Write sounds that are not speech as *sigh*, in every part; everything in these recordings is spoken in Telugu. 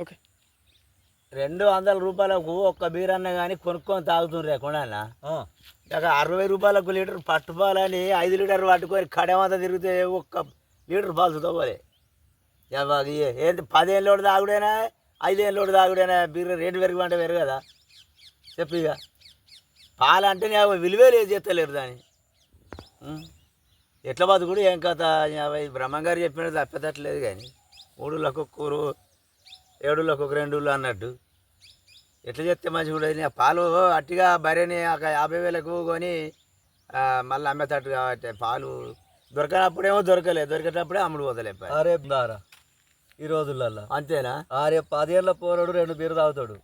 ఓకే. రెండు వందల రూపాయలకు ఒక్క బీర్ అన్న కానీ కొనుక్కొని తాగుతుండ్రే కొనాలనా ఇక అరవై రూపాయలకు లీటర్ పట్టుపాలని ఐదు లీటర్ పట్టుకొని కడమంతా తిరిగితే ఒక్క లీటర్ పాలు చూద్దాం ఏంటి పదేళ్ళోడు తాగుడేనా ఐదేళ్ళోడు తాగుడేనా బీర్ రేటు పెరగమంటే పెరగ కదా. చెప్పు ఇక. పాలంటే నేను విలువే లేదు చేస్తలేరు దాన్ని. ఎట్లా బతుకుడు ఏం కథ? బ్రహ్మంగారు చెప్పినట్టు తప్పేటట్లేదు కానీ మూడులకు కూరు ఏడులకు ఒక రెండు అన్నట్టు. ఎట్లా చెప్తే మంచిగా ఉండేది. పాలు అట్టిగా బర్రెని ఒక యాభై వేలకు కొని మళ్ళీ అమ్మేటట్టు కాబట్టి పాలు దొరకనప్పుడేమో దొరకలేదు దొరికేటప్పుడే అమ్ముడు పాలు. అరే దారా ఈ రోజులల్లో. అంతేనా? అరే పదేళ్ళ పోరాడు రెండు బీరు తాగుతాడు.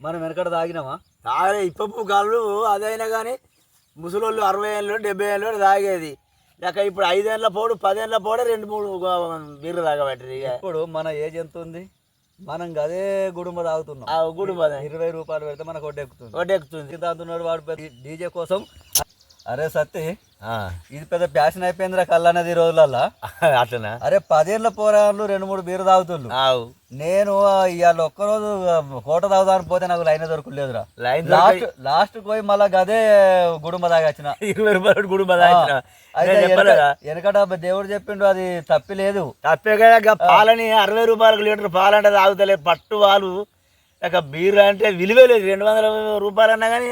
మనం వెనకడ తాగినామా? తాగే ఇప్పపు కాళ్ళు అదైనా కానీ ముసలోళ్ళు అరవై ఏళ్ళు డెబ్బై ఏళ్ళు తాగేది. ఇక ఇప్పుడు ఐదేళ్ళ పోడు పదేళ్ళ పోడే రెండు మూడు బీర్లు తాగబెట్టరు ఇక. ఇప్పుడు మన ఏజ్ ఎంత ఉంది? మనం అదే గుడుంబ తాగుతున్నాం. ఆ గుడి పద ఇరవై రూపాయలు పెడితే మనకు వడ్డెక్కుతుంది ఒడ్డెక్కుతుంది తాగుతున్నాడు వాడు డీజే కోసం అరే సత్తి ఇది పెద్ద ప్యాషన్ అయిపోయిందిరా కళ్ళనేది ఈ రోజులల్లా. అట్లనా? అరే పదేళ్ళ పోరాళ్ళు రెండు మూడు బీరు ఆవు. నేను ఇవాళ ఒక్కరోజు కోట తాగుదాని పోతే నాకు లైన్ దొరకలేదురా. లైన్ లాస్ట్ లాస్ట్ పోయి మళ్ళా గదే గుడుంబ తాగొచ్చిన. *laughs* ఇరవై రూపాయలు గుడి పద అయితే చెప్పలేదా? వెనకట దేవుడు చెప్పిండు అది తప్పి లేదు. తప్పే కదా పాలని అరవై రూపాయలకు లీటర్ పాలంటే తాగుతలే పట్టు పాలు ఇక బీర్ అంటే విలువే లేదు. రెండు వందల రూపాయలు అన్నా కానీ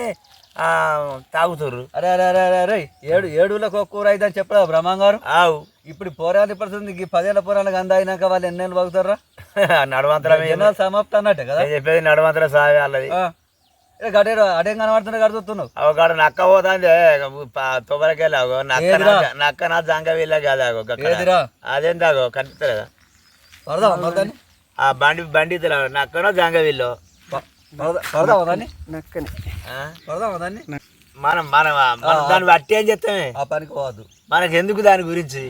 తాగుతారు అరే అరే అరే అరే అరే ఏడు ఏడులకు ఒక కూర అయితే అని చెప్పరా బ్రహ్మంగారు? ఆవు. ఇప్పుడు పోరాలి పడుతుంది ఈ పదేళ్ళ పోరాళ్ళకి అంద అయినాక వాళ్ళు ఎన్నేళ్ళు బాగుతారా *laughs* నడవంతరం జనాలు సమాప్తం అన్నట్టే కదా? చెప్పేది నడవంతరం సాగే వాళ్ళది ఆ. ఏ గడే అడేం కనబడుతున్నా కడుతున్నావు అవకాడ నక్క పోతాంది. తొబరకెళ్ళి అగో నక్క నక్క నా జంగ వీళ్ళ కాదు అగో గక్కడ. ఏదిరా? అదేందాగో కనిపిస్తలేదా? ఆ బండి బండి నక్కనో జంగ వీళ్ళు. దాన్ని? నక్కని. మనం మనం మనం దాన్ని బట్టి ఏం చెప్తామే ఆ పనికి పోవద్దు. మనకు ఎందుకు దాని గురించి?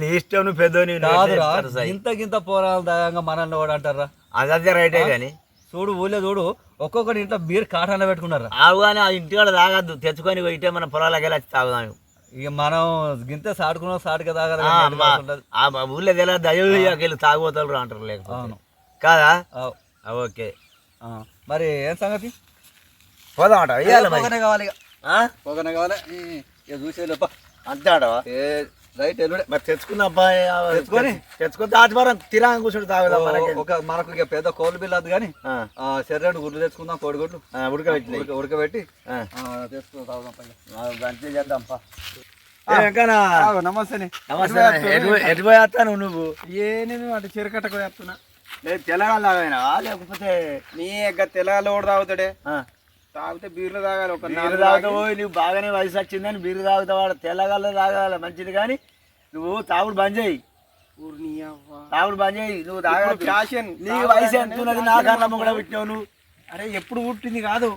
నీ ఇష్టం నువ్వు పెద్ద కాదురా ఇంత గింత పోరాలు దాగంగా మనల్ని కూడా అంటారా? అదే రైటే కానీ చూడు ఊళ్ళో చూడు ఒక్కొక్కటి ఇంట్లో బీర్ కాటాన పెట్టుకున్నారా? ఆవు కానీ ఆ ఇంటికాడ తాగద్దు తెచ్చుకొని పోయితే మన పొలాలకి వెళ్ళి తాగుదాం. ఇక మనం గింతే సాడుకున్నాం సాటుగా తాగదు ఊళ్ళో తెల దయ్యకి వెళ్ళి తాగుబోతారు అంటారు లేకపోతే. అవును. కాదా? ఓకే. మరి ఏం సంగతి? వెయ్యాలి మరి. పొగనే కావాలి ఇక. ఆ? పొగనే కావాలి. ఇక చూసే లోప. అంతే ఆడవా ఏ రైట్ ఎల్లుడే. మరి తెచ్చుకున్న అబ్బాయి తెచ్చుకొని? తెచ్చుకొని తాటివారం తిరాంగ కూర్చొని తాగుదాం మనకి. ఒక మనకు ఇక పెద్ద కోళ్ళు బిల్ వద్దు కానీ శరీరాన్ని గుడ్లు తెచ్చుకుందాం కోడిగుడ్లు. ఆ, ఉడకబెట్టి ఉడక ఉడకబెట్టి తెచ్చుకుందాం తాగుదాం పైన. అంతే చేద్దాం పా. నమస్తే నమస్తే ఎటు ఎటు పోయేస్తాను నువ్వు? ఏ నేను అటు చిరకట్టకు వేస్తున్నా లేదు తెలంగాణ లేకపోతే నీ ఎగ్గ తెలంగాణ ఓడి తాగుతాడే? తాగితే బీర్లు తాగాలి ఒక బీరు నాలుగు తాగుతావు నువ్వు బాగానే వయసు వచ్చిందని బీరు తాగుతావాడు తెల్లగల్ల తాగాలి మంచిది కానీ నువ్వు తాగుడు బంద్ చేయి. నీ. తాగుడు బంద్ చేయి నువ్వు తాగద్దు ఫ్యాషన్ నీకు వయసు ఎంత ఉన్నది నా కళ్ళమ్మ కూడా పెట్టినావు నువ్వు? అరే ఎప్పుడు పుట్టింది కాదు.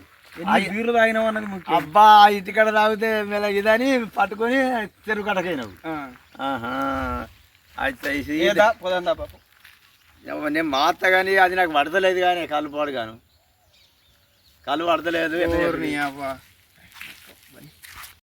బీర్లు తాగినావు అన్నది ముఖ్యం. అబ్బా ఇంటికాడ తాగితే మెల్ల ఇదని పట్టుకొని చెరువు కట్టకైనావు. ఆహా. అయితే పోదాం పాపం. నేను నేను మాత్త కానీ అది నాకు పడతలేదు కానీ కళ్ళు పాడు గాను. కళ్ళు పడతలేదు